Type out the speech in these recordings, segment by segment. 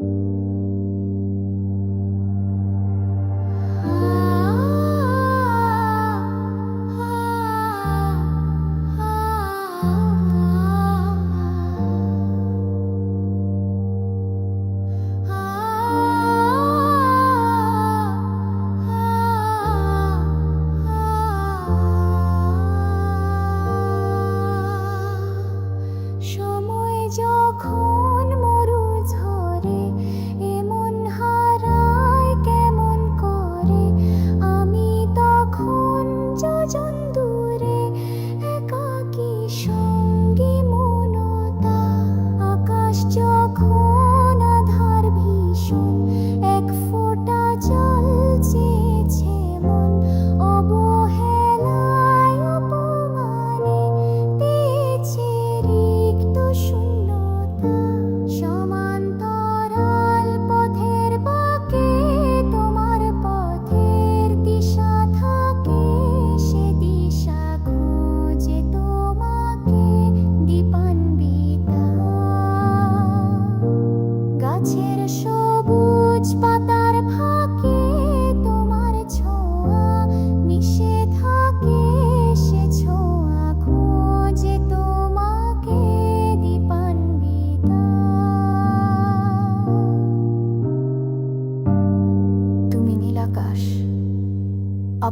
you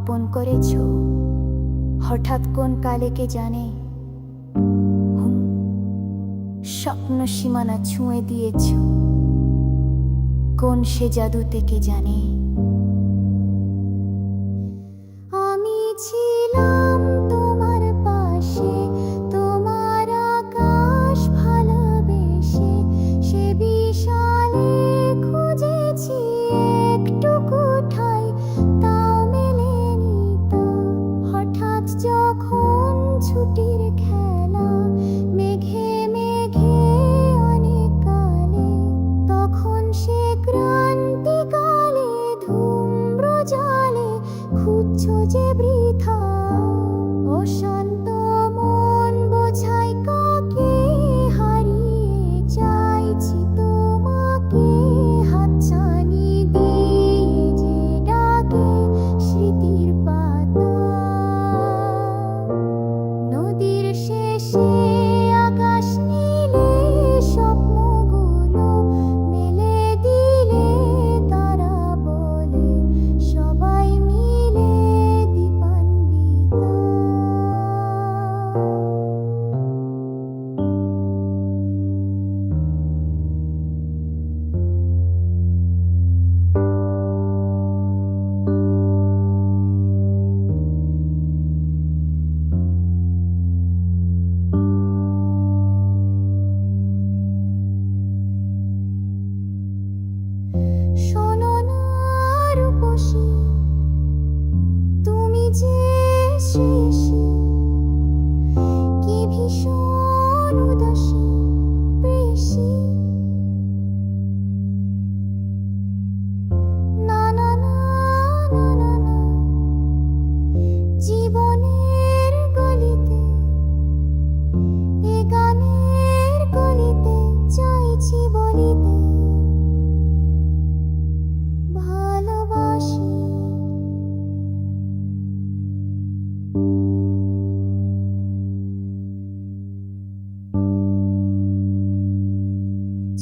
আপন করেছ? হঠাৎ কোন কালে কে জানে? স্বপ্ন সীমানা ছুঁয়ে দিয়েছ। কোন সে জাদুতে কে জানে? খুঁজছো যে বৃথা অশান্তি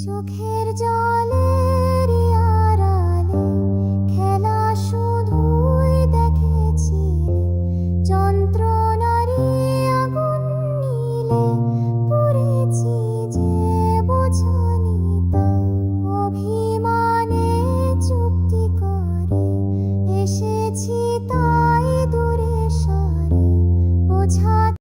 চোখের জলে